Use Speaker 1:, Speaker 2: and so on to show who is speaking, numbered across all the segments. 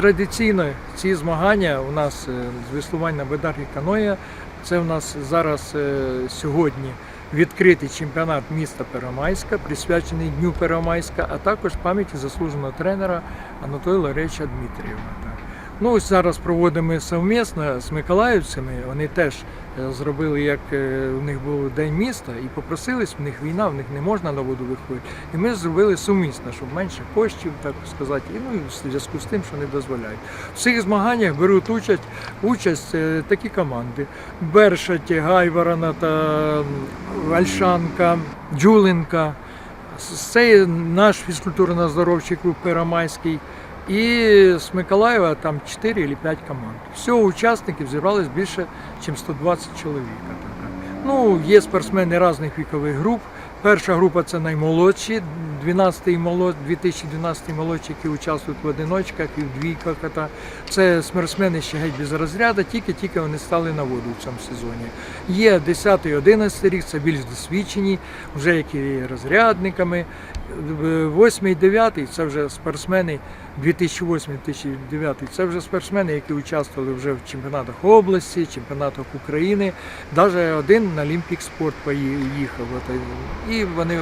Speaker 1: Традиційно ці змагання у нас е, з веслування бедарки каноя. Це у нас зараз е, сьогодні відкритий чемпіонат міста Перомайська, присвячений Дню Перомайська, а також пам'яті заслуженого тренера Анатолія Ларевича Дмитрієва. Ну, ось зараз проводимо совмісно з миколаївцями. Вони теж е, зробили, як е, у них був день міста, і попросились, в них війна, в них не можна на воду виходити. І ми зробили сумісно, щоб менше коштів, так сказати, і ну в зв'язку з тим, що не дозволяють. В цих змаганнях беруть участь, участь е, такі команди: Бершать, Гайворона та м, Альшанка, Джуленка. Це наш фізкультурно-здоровчий клуб Первомайський. І з Миколаєва там 4 чи 5 команд. Всього учасників зібралось більше, ніж 120 чоловік. Ну, є спортсмени різних вікових груп. Перша група це наймолодші, 12-й молод, 2012 молодші, які участвують в одиночках і в двійках. Це спортсмени ще геть без розряду, тільки-тільки вони стали на воду в цьому сезоні. Є 10-11 рік, це більш досвідчені, вже які розрядниками. 8 9 це вже спортсмени 2008-2009 це вже спортсмени, які участвували вже в чемпіонатах області, чемпіонатах України. Навіть один на Олімпік спорт поїхав. І вони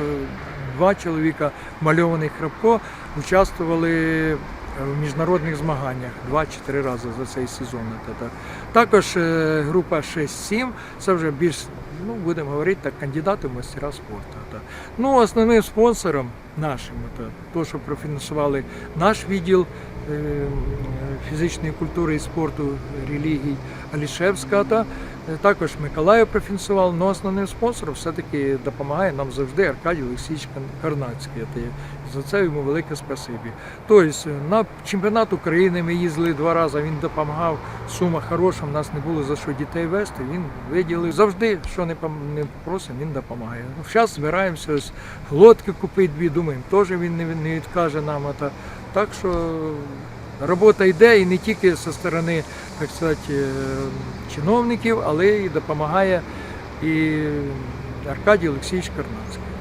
Speaker 1: два чоловіка, мальований Храпко, участвували в міжнародних змаганнях 2-4 рази за цей сезон. Та- та. Також е, група 6-7, це вже більш, ну будемо говорити так, кандидати в мастера спорту. Ну, основним спонсором нашим, то, що профінансували наш відділ е, фізичної культури і спорту, релігій Алішевська, та, е, також Миколаїв профінансував, але основним спонсором все-таки допомагає нам завжди Аркадій Олексійович Карнацький. За це йому велике спасибі. Тобто на чемпіонат України ми їздили два рази, він допомагав, сума хороша, в нас не було за що дітей вести, він виділив. Завжди, що не, просимо, він допомагає. Ну, зараз збираємося, ось лодки купити дві, думаємо, теж він не, відкаже нам. Та- так що робота йде і не тільки зі сторони, так сказати, е, чиновників, але і допомагає і Аркадій Олексійович Карнацький.